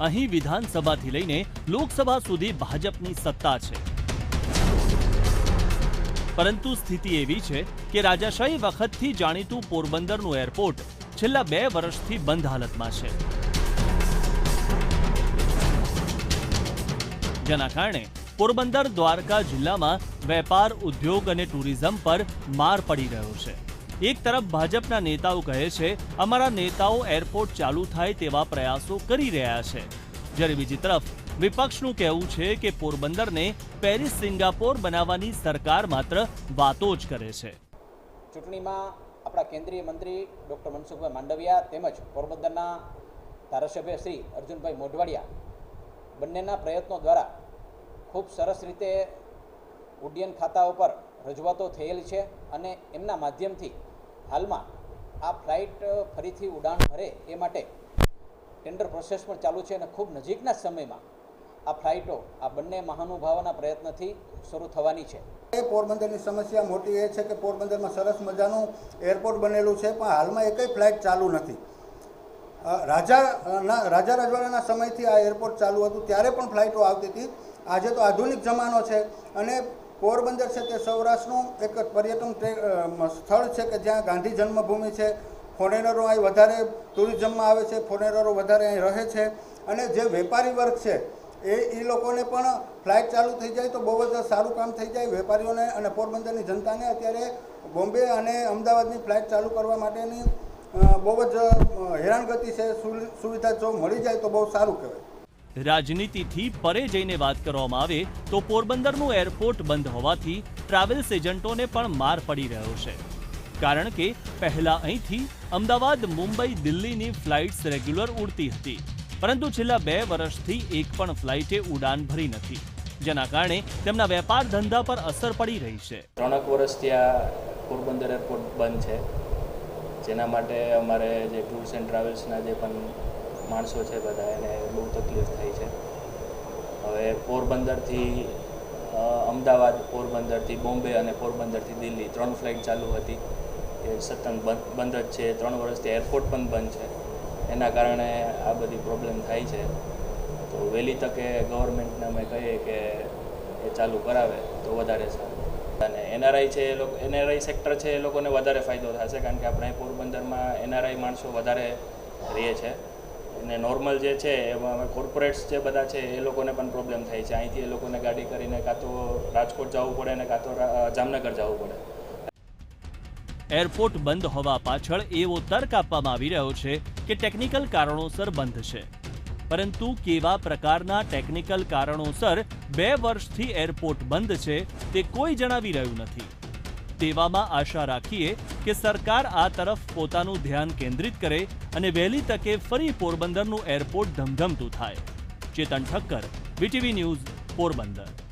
અહીં વિધાનસભાથી લઈને લોકસભા સુધી ભાજપની સત્તા છે. પરંતુ સ્થિતિ એવી છે કે રાજાશાહી વખતથી જાણીતું પોરબંદરનું એરપોર્ટ છેલ્લા બે વર્ષથી બંધ હાલતમાં છે. જેના કારણે પોરબંદર દ્વારકા જિલ્લામાં વેપાર, ઉદ્યોગ અને ટુરિઝમ પર માર પડી રહ્યો છે. એક તરફ ભાજપના નેતાઓ કહે છે, અમારા નેતાઓ એરપોર્ટ ચાલુ થાય તેવા પ્રયાસો કરી રહ્યા છે. જ્યારે બીજી તરફ વિપક્ષનું કહેવું છે કે પોરબંદરને પેરિસ સિંગાપોર બનાવવાની સરકાર માત્ર વાતો જ કરે છે. ચૂંટણીમાં આપણા કેન્દ્રીય મંત્રી ડૉક્ટર મનસુખભાઈ માંડવિયા તેમજ પોરબંદરના ધારાસભ્ય શ્રી અર્જુનભાઈ મોઢવાડિયા બંનેના પ્રયત્નો દ્વારા ખૂબ સરસ રીતે ઉડ્ડયન ખાતા ઉપર રજૂઆતો થયેલ છે અને એમના માધ્યમથી હાલમાં આ ફ્લાઇટ ફરીથી ઉડાન ભરે એ માટે ટેન્ડર પ્રોસેસ પણ ચાલુ છે અને ખૂબ નજીકના સમયમાં આ ફ્લાઇટો આ બંને મહાનુભાવોના પ્રયત્નથી શરૂ થવાની છે. એ પોરબંદરની સમસ્યા મોટી એ છે કે પોરબંદરમાં સરસ મજાનું એરપોર્ટ બનેલું છે પણ હાલમાં એકય ફ્લાઇટ ચાલુ નથી. રાજા રાજા રજવાડાના સમયથી આ એરપોર્ટ ચાલુ હતું, ત્યારે પણ ફ્લાઇટો આવતી હતી. આજે તો આધુનિક જમાનો છે અને પોરબંદર છે તે સૌરાષ્ટ્રનું એક પર્યટન સ્થળ છે કે જ્યાં ગાંધી જન્મભૂમિ છે, ફોરેનરો અહીં વધારે ટુરિઝમમાં આવે છે, ફોરેનરો વધારે અહીં રહે છે અને જે વેપારી વર્ગ છે, એ એ લોકોને પણ ફ્લાઇટ ચાલુ થઈ જાય તો બહુ જ સારું કામ થઈ જાય વેપારીઓને અને પોરબંદરની જનતાને અત્યારે બોમ્બે અને અમદાવાદની ફ્લાઇટ ચાલુ કરવા માટેની બહુ જ હેરાનગતિ છે, સુવિ- સુવિધા જો મળી જાય તો બહુ સારું કહેવાય. રાજનીતિથી પરે જઈને વાત કરવામાં આવે તો પોરબંદરનું એરપોર્ટ બંધ હોવાથી ટ્રાવેલ્સ એજન્ટોને પણ માર પડી રહ્યો છે. કારણ કે પહેલા અહીંથી અમદાવાદ, મુંબઈ, દિલ્હીની ફ્લાઇટ્સ રેગ્યુલર ઉડતી હતી. પરંતુ છેલ્લા બે વર્ષથી એક પણ ફ્લાઇટે ઉડાન ભરી નથી, જેના કારણે તેમના વેપાર ધંધા પર અસર પડી રહી છે. ત્રણેક વર્ષથી આ પોરબંદર એરપોર્ટ બંધ છે. જેના માટે અમારે જે ટૂર્સ એન્ડ ટ્રાવેલ્સના જે પણ માણસો છે બધા, એને બહુ તકલીફ થઈ છે. હવે પોરબંદરથી અમદાવાદ પોરબંદરથી બોમ્બે અને પોરબંદરથી દિલ્હી ત્રણ ફ્લાઇટ ચાલુ હતી. એ સતત બંધ જ છે. ત્રણ વર્ષથી એરપોર્ટ પણ બંધ છે. એના કારણે આ બધી પ્રોબ્લેમ થાય છે. તો વહેલી તકે ગવર્મેન્ટને અમે કહીએ કે એ ચાલુ કરાવે તો વધારે સારું. અને એનઆરઆઈ છે એ લોકો, એનઆરઆઈ સેક્ટર છે એ લોકોને વધારે ફાયદો થશે, કારણ કે આપણે પોરબંદરમાં એનઆરઆઈ માણસો વધારે રહે છે. અને નોર્મલ જે છે, એમાં કોર્પોરેટ્સ જે બધા છે, એ લોકોને પણ પ્રોબ્લેમ થાય છે. અહીંથી એ લોકોને ગાડી કરીને કાં તો રાજકોટ જવું પડે ને કાં તો જામનગર જવું પડે. એરપોર્ટ બંધ હોવા પાછળ એવો તર્ક આપવામાં આવી રહ્યો છે કે ટેકનિકલ કારણોસર બંધ છે. પરંતુ કેવા પ્રકારના ટેકનિકલ કારણોસર બે વર્ષથી એરપોર્ટ બંધ છે, તે કોઈ જણાવી રહ્યું નથી. તેવામાં આશા રાખીએ કે સરકાર આ તરફ પોતાનું ધ્યાન કેન્દ્રિત કરે અને વહેલી તકે ફરી પોરબંદરનું એરપોર્ટ ધમધમતું થાય. Chetan Thakkar, VTV news, Porbandar.